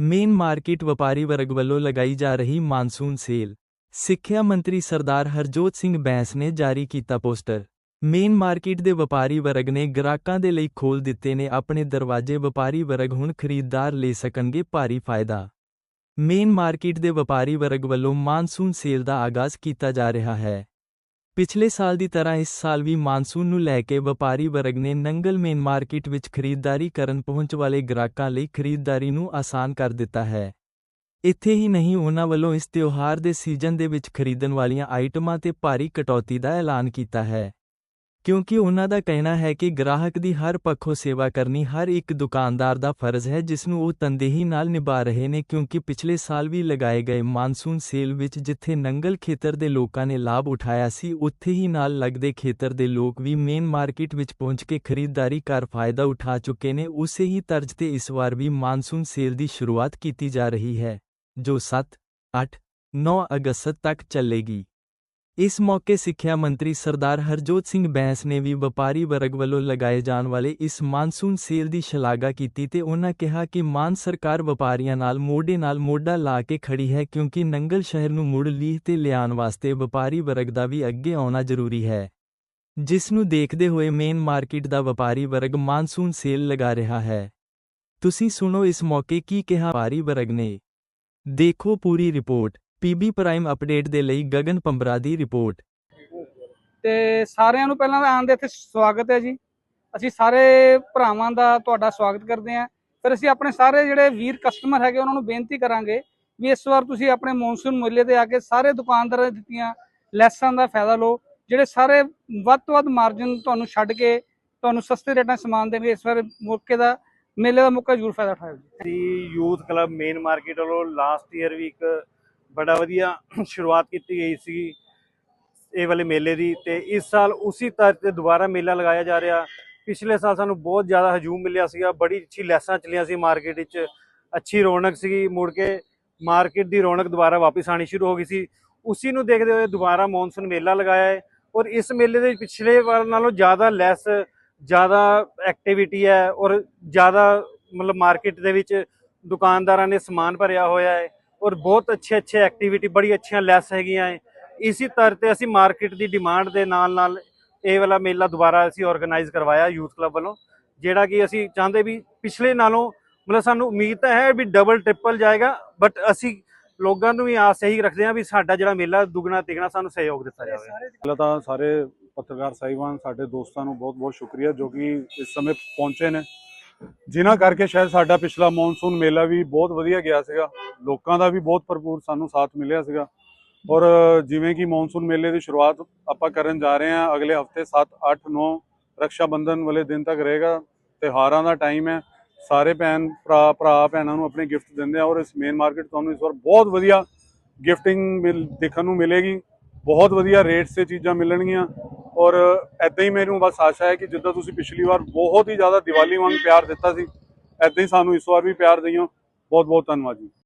Main market ਵਪਾਰੀ ਵਰਗ ਵੱਲੋਂ ਲਗਾਈ ਜਾ ਰਹੀ ਮਾਨਸੂਨ ਸੇਲ। ਸਿੱਖਿਆ ਮੰਤਰੀ ਸਰਦਾਰ ਹਰਜੋਤ ਸਿੰਘ ਬੈਂਸ ਨੇ ਜਾਰੀ ਕੀਤਾ ਪੋਸਟਰ। ਮੇਨ ਮਾਰਕੀਟ ਦੇ ਵਪਾਰੀ ਵਰਗ ਨੇ ਗ੍ਰਾਹਕਾਂ ਦੇ ਲਈ ਖੋਲ ਦਿੱਤੇ ਨੇ ਆਪਣੇ ਦਰਵਾਜ਼ੇ, ਵਪਾਰੀ ਵਰਗ ਹੁਣ ਖਰੀਦਦਾਰ ਲੈ ਸਕਣਗੇ ਭਾਰੀ ਫਾਇਦਾ। ਮੇਨ ਮਾਰਕੀਟ ਦੇ ਵਪਾਰੀ ਵਰਗ ਵੱਲੋਂ ਮਾਨਸੂਨ ਸੇਲ ਦਾ ਆਗਾਜ਼ ਕੀਤਾ ਜਾ ਰਿਹਾ ਹੈ। ਪਿਛਲੇ ਸਾਲ ਦੀ ਤਰ੍ਹਾਂ ਇਸ ਸਾਲ ਵੀ ਮਾਨਸੂਨ ਨੂੰ ਲੈ ਕੇ ਵਪਾਰੀ ਵਰਗ ਨੇ ਨੰਗਲ ਮੇਨ ਮਾਰਕੀਟ ਵਿੱਚ ਖਰੀਦਦਾਰੀ ਕਰਨ ਪਹੁੰਚ ਵਾਲੇ ਗ੍ਰਾਹਕਾਂ ਲਈ ਖਰੀਦਦਾਰੀ ਨੂੰ ਆਸਾਨ ਕਰ ਦਿੱਤਾ ਹੈ। ਇੱਥੇ ਹੀ ਨਹੀਂ, ਉਹਨਾਂ ਵੱਲੋਂ ਇਸ ਤਿਉਹਾਰ ਦੇ ਸੀਜ਼ਨ ਦੇ ਵਿੱਚ ਖਰੀਦਣ ਵਾਲੀਆਂ ਆਈਟਮਾਂ ਤੇ ਭਾਰੀ ਕਟੌਤੀ ਦਾ ਐਲਾਨ ਕੀਤਾ ਹੈ। ਕਿਉਂਕਿ ਉਹਨਾਂ ਦਾ ਕਹਿਣਾ ਹੈ ਕਿ ਗ੍ਰਾਹਕ ਦੀ ਹਰ ਪੱਖੋਂ ਸੇਵਾ ਕਰਨੀ ਹਰ ਇੱਕ ਦੁਕਾਨਦਾਰ ਦਾ ਫਰਜ਼ ਹੈ ਜਿਸ ਨੂੰ ਉਹ ਤਨਦੇਹੀ ਨਾਲ ਨਿਭਾ ਰਹੇ ਨੇ ਕਿਉਂਕਿ ਪਿਛਲੇ ਸਾਲ ਵੀ ਲਗਾਏ ਗਏ ਮਾਨਸੂਨ ਸੇਲ ਵਿੱਚ ਜਿੱਥੇ ਨੰਗਲ ਖੇਤਰ ਦੇ ਲੋਕਾਂ ਨੇ ਲਾਭ ਉਠਾਇਆ ਸੀ ਉੱਥੇ ਹੀ ਨਾਲ ਲੱਗਦੇ ਖੇਤਰ ਦੇ ਲੋਕ ਵੀ ਮੇਨ ਮਾਰਕੀਟ ਵਿੱਚ ਪਹੁੰਚ ਕੇ ਖਰੀਦਦਾਰੀ ਕਰ ਫਾਇਦਾ ਉਠਾ ਚੁੱਕੇ ਨੇ। ਉਸੇ ਹੀ ਤਰਜ਼ ਤੇ ਇਸ ਵਾਰ ਵੀ ਮਾਨਸੂਨ ਸੇਲ ਦੀ ਸ਼ੁਰੂਆਤ ਕੀਤੀ ਜਾ ਰਹੀ ਹੈ ਜੋ 7, 8, 9 ਅਗਸਤ ਤੱਕ ਚੱਲੇਗੀ। ਇਸ ਮੌਕੇ ਸਿੱਖਿਆ ਮੰਤਰੀ ਸਰਦਾਰ ਹਰਜੋਤ ਸਿੰਘ ਬੈਂਸ ਨੇ ਵੀ ਵਪਾਰੀ ਵਰਗ ਵੱਲੋਂ ਲਗਾਏ ਜਾਣ ਵਾਲੇ ਇਸ ਮਾਨਸੂਨ ਸੇਲ ਦੀ ਸ਼ਲਾਘਾ ਕੀਤੀ ਤੇ ਉਹਨਾਂ ਕਿਹਾ ਕਿ ਮਾਨ ਸਰਕਾਰ ਵਪਾਰੀਆਂ ਨਾਲ ਮੋਢੇ ਨਾਲ ਮੋਢਾ ਲਾ ਕੇ ਖੜੀ ਹੈ ਕਿਉਂਕਿ ਨੰਗਲ ਸ਼ਹਿਰ ਨੂੰ ਮੁੜ ਲੀਹ ਤੇ ਲਿਆਉਣ ਵਾਸਤੇ ਵਪਾਰੀ ਵਰਗ ਦਾ ਵੀ ਅੱਗੇ ਆਉਣਾ ਜ਼ਰੂਰੀ ਹੈ। ਜਿਸ ਨੂੰ ਦੇਖਦੇ ਹੋਏ ਮੇਨ ਮਾਰਕੀਟ ਦਾ ਵਪਾਰੀ ਵਰਗ ਮਾਨਸੂਨ ਸੇਲ ਲਗਾ ਰਿਹਾ ਹੈ। ਤੁਸੀਂ ਸੁਣੋ ਇਸ ਮੌਕੇ ਕੀ ਕਿਹਾ ਵਪਾਰੀ ਵਰਗ ਨੇ। ਦੇਖੋ ਪੂਰੀ ਰਿਪੋਰਟ। ਪੀਬੀ ਪ੍ਰਾਈਮ ਅਪਡੇਟ ਦੇ ਲਈ ਗਗਨ ਪੰਬਰਾ ਦੀ ਰਿਪੋਰਟ। ਤੇ ਸਾਰਿਆਂ ਨੂੰ ਪਹਿਲਾਂ ਤਾਂ ਆਉਣ ਦੇ ਇੱਥੇ ਸਵਾਗਤ ਹੈ ਜੀ। ਅਸੀਂ ਸਾਰੇ ਭਰਾਵਾਂ ਦਾ ਤੁਹਾਡਾ ਸਵਾਗਤ ਕਰਦੇ ਹਾਂ। ਫਿਰ ਅਸੀਂ ਆਪਣੇ ਸਾਰੇ ਜਿਹੜੇ ਵੀਰ ਕਸਟਮਰ ਹੈਗੇ ਉਹਨਾਂ ਨੂੰ ਬੇਨਤੀ ਕਰਾਂਗੇ ਵੀ ਇਸ ਵਾਰ ਤੁਸੀਂ ਆਪਣੇ ਮੌਨਸੂਨ ਮੇਲੇ ਤੇ ਆ ਕੇ ਸਾਰੇ ਦੁਕਾਨਦਾਰਾਂ ਨੇ ਦਿੱਤੀਆਂ ਲੈਸਾਂ ਦਾ ਫਾਇਦਾ ਲਓ ਜਿਹੜੇ ਸਾਰੇ ਵੱਧ ਤੋਂ ਵੱਧ ਮਾਰਜਨ ਤੁਹਾਨੂੰ ਛੱਡ ਕੇ ਤੁਹਾਨੂੰ ਸਸਤੇ ਰੇਟਾਂ 'ਚ ਸਮਾਨ ਦੇਣਗੇ ਇਸ ਵਾਰ ਮੌਕੇ ਦਾ ਮੇਲੇ ਦਾ ਮੌਕਾ ਜ਼ਰੂਰ ਫਾਇਦਾ ਉਠਾਇਓ ਜੀ। ਯੂਥ ਕਲੱਬ ਮੇਨ ਮਾਰਕੀਟ ਵੱਲੋਂ ਲਾਸਟ ਈਅਰ ਵੀ ਇੱਕ ਬੜਾ ਵਧੀਆ ਸ਼ੁਰੂਆਤ ਕੀਤੀ ਗਈ ਸੀ ਇਹ ਵਾਲੇ ਮੇਲੇ ਦੀ ਤੇ ਇਸ ਸਾਲ ਉਸੇ ਤਰ੍ਹਾਂ ਤੇ ਦੁਬਾਰਾ ਮੇਲਾ ਲਗਾਇਆ ਜਾ ਰਿਹਾ। ਪਿਛਲੇ ਸਾਲ ਸਾਨੂੰ ਬਹੁਤ ਜ਼ਿਆਦਾ ਹਜੂਮ ਮਿਲਿਆ ਸੀਗਾ, ਬੜੀ ਅੱਛੀ ਲੈਸਾਂ ਚੱਲੀਆਂ ਸੀ ਮਾਰਕੀਟ ਵਿੱਚ, ਅੱਛੀ ਰੌਣਕ ਸੀਗੀ, ਮੁੜ ਕੇ ਮਾਰਕੀਟ ਦੀ ਰੌਣਕ ਦੁਬਾਰਾ ਵਾਪਸ ਆਣੀ ਸ਼ੁਰੂ ਹੋ ਗਈ ਸੀ। ਉਸੇ ਨੂੰ ਦੇਖਦੇ ਹੋਏ ਦੁਬਾਰਾ ਮੌਨਸੂਨ ਮੇਲਾ ਲਗਾਇਆ ਹੈ ਔਰ ਇਸ ਮੇਲੇ ਦੇ ਪਿਛਲੇ ਵਾਰ ਨਾਲੋਂ ਜ਼ਿਆਦਾ ਲੈਸ, ਜ਼ਿਆਦਾ ਐਕਟੀਵਿਟੀ ਹੈ ਔਰ ਜ਼ਿਆਦਾ ਮਤਲਬ ਮਾਰਕੀਟ ਦੇ ਵਿੱਚ ਦੁਕਾਨਦਾਰਾਂ ਨੇ ਸਮਾਨ ਭਰਿਆ ਹੋਇਆ ਹੈ। ਔਰ ਬਹੁਤ ਅੱਛੇ ਅੱਛੇ ਐਕਟੀਵਿਟੀ ਬੜੀ ਅੱਛੀਆਂ ਲੈਸ ਹੈਗੀਆਂ ਏ ਇਸੇ ਤਰ੍ਹਾਂ ਤੇ ਅਸੀਂ ਮਾਰਕੀਟ ਦੀ ਡਿਮਾਂਡ ਦੇ ਨਾਲ ਨਾਲ ਇਹ ਵਾਲਾ ਮੇਲਾ ਦੁਬਾਰਾ ਅਸੀਂ ਆਰਗੇਨਾਈਜ਼ ਕਰਵਾਇਆ ਯੂਥ ਕਲੱਬ ਵੱਲੋਂ, ਜਿਹੜਾ ਕਿ ਅਸੀਂ ਚਾਹੁੰਦੇ ਵੀ ਪਿਛਲੇ ਨਾਲੋਂ ਮਤਲਬ ਸਾਨੂੰ ਉਮੀਦ ਤਾਂ ਹੈ ਵੀ ਡਬਲ ਟ੍ਰਿਪਲ ਜਾਏਗਾ ਬਟ ਅਸੀਂ ਲੋਕਾਂ ਨੂੰ ਵੀ ਆਸ ਇਹੀ ਰੱਖਦੇ ਹਾਂ ਵੀ ਸਾਡਾ ਜਿਹੜਾ ਮੇਲਾ ਦੁੱਗਣਾ, ਤਿਗਣਾ ਸਾਨੂੰ ਸਹਿਯੋਗ ਦਿੱਤਾ ਜਾਵੇ। ਪਹਿਲਾਂ ਤਾਂ ਸਾਰੇ ਪੱਤਰਕਾਰ, ਸਾਹਿਬਾਨ, ਸਾਡੇ ਦੋਸਤਾਂ ਨੂੰ ਬਹੁਤ-ਬਹੁਤ ਸ਼ੁਕਰੀਆ, ਜੋ ਕਿ ਇਸ ਸਮੇਂ ਪਹੁੰਚੇ ਨੇ। ਜਿਨ੍ਹਾਂ ਕਰਕੇ ਸ਼ਾਇਦ ਸਾਡਾ ਪਿਛਲਾ ਮੌਨਸੂਨ ਮੇਲਾ ਵੀ ਬਹੁਤ ਵਧੀਆ ਗਿਆ ਸੀਗਾ। ਲੋਕਾਂ ਦਾ ਵੀ ਬਹੁਤ ਭਰਪੂਰ ਸਾਨੂੰ ਸਾਥ ਮਿਲਿਆ ਸੀਗਾ। ਔਰ ਜਿਵੇਂ ਕਿ ਮੌਨਸੂਨ ਮੇਲੇ ਦੀ ਸ਼ੁਰੂਆਤ ਆਪਾਂ ਕਰਨ ਜਾ ਰਹੇ ਹਾਂ, ਅਗਲੇ ਹਫ਼ਤੇ 7 8 9 ਰੱਖਿਆ ਬੰਧਨ ਵਾਲੇ ਦਿਨ ਤੱਕ ਰਹੇਗਾ। ਤਿਉਹਾਰਾਂ ਦਾ ਟਾਈਮ ਹੈ। ਸਾਰੇ ਭੈਣ ਭਰਾ ਭਰਾ ਭੈਣਾਂ ਨੂੰ ਆਪਣੇ ਗਿਫਟ ਦਿੰਦੇ ਆ ਔਰ ਇਸ ਮੇਨ ਮਾਰਕੀਟ ਤੁਹਾਨੂੰ ਇਸ ਵਾਰ ਬਹੁਤ ਵਧੀਆ ਗਿਫਟਿੰਗ ਮਿਲ, ਦੇਖਣ ਨੂੰ ਮਿਲੇਗੀ। ਬਹੁਤ ਵਧੀਆ ਰੇਟਸ ਤੇ ਚੀਜ਼ਾਂ ਮਿਲਣਗੀਆਂ। ਔਰ ਐਦਾਂ ਹੀ ਮੈਨੂੰ ਬਸ ਆਸ਼ਾ ਹੈ ਕਿ ਜਿੱਦਾਂ ਤੁਸੀਂ ਪਿਛਲੀ ਵਾਰ ਬਹੁਤ ਹੀ ਜ਼ਿਆਦਾ ਦੀਵਾਲੀ ਵਾਂਗ ਪਿਆਰ ਦਿੱਤਾ ਸੀ ਐਦਾਂ ਹੀ ਸਾਨੂੰ ਇਸ ਵਾਰ ਵੀ ਪਿਆਰ ਦਈਓ ਬਹੁਤ ਬਹੁਤ ਧੰਨਵਾਦ ਜੀ।